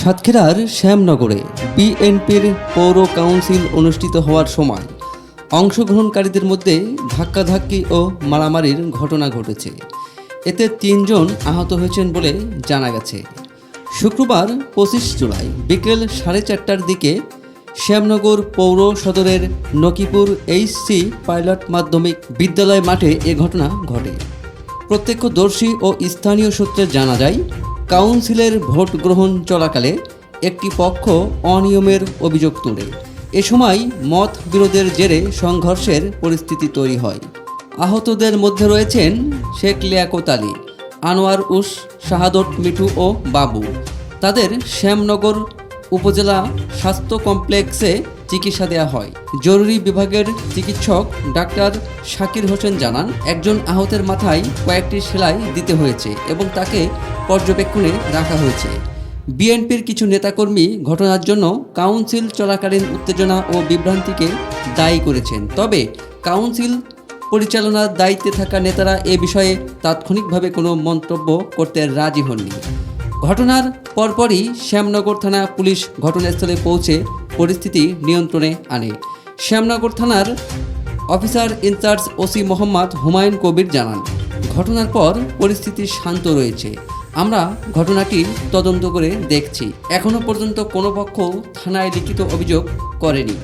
সাতক্ষীরার শ্যামনগরে বিএনপির পৌর কাউন্সিল অনুষ্ঠিত হওয়ার সময় অংশগ্রহণকারীদের মধ্যে ধাক্কাধাক্কি ও মারামারির ঘটনা ঘটেছে। এতে তিনজন আহত হয়েছেন বলে জানা গেছে। শুক্রবার পঁচিশ জুলাই বিকেল সাড়ে চারটার দিকে শ্যামনগর পৌর সদরের নকিপুর এইচসি পাইলট মাধ্যমিক বিদ্যালয় মাঠে এ ঘটনা ঘটে। প্রত্যক্ষদর্শী ও স্থানীয় সূত্রে জানা যায় কাউন্সিলের ভোট গ্রহণ চলাকালে একটি পক্ষ অনিয়মের অভিযোগ তোলে। এ সময় মত বিরোধের জেরে সংঘর্ষের পরিস্থিতি তৈরি হয়। আহতদের মধ্যে রয়েছেন শেখ লিয়াকত আলী, আনোয়ার উস, শাহাদত মিঠু ও বাবু। তাদের শ্যামনগর উপজেলা স্বাস্থ্য কমপ্লেক্সে চিকিৎসা দেওয়া হয়। জরুরি বিভাগের চিকিৎসক ডাক্তার শাকির হোসেন জানান, একজন আহতের মাথায় কয়েকটি সেলাই দিতে হয়েছে এবং তাকে পর্যবেক্ষণে রাখা হয়েছে। বিএনপির কিছু নেতাকর্মী ঘটনার জন্য কাউন্সিল চলাকালীন উত্তেজনা ও বিভ্রান্তিকে দায়ী করেছেন। তবে কাউন্সিল পরিচালনার দায়িত্বে থাকা নেতারা এ বিষয়ে তাৎক্ষণিকভাবে কোনো মন্তব্য করতে রাজি হননি। ঘটনার পরপরই শ্যামনগর থানা পুলিশ ঘটনাস্থলে পৌঁছে পরিস্থিতি নিয়ন্ত্রণে আনে। শ্যামনগর থানার officer in charge OC Mohammad Humayun Kabir জানান, ঘটনার পর পরিস্থিতি শান্ত রয়েছে। আমরা ঘটনাটি তদন্ত করে দেখছি। এখনও পর্যন্ত কোনো পক্ষ থানায় লিখিত অভিযোগ করেনি।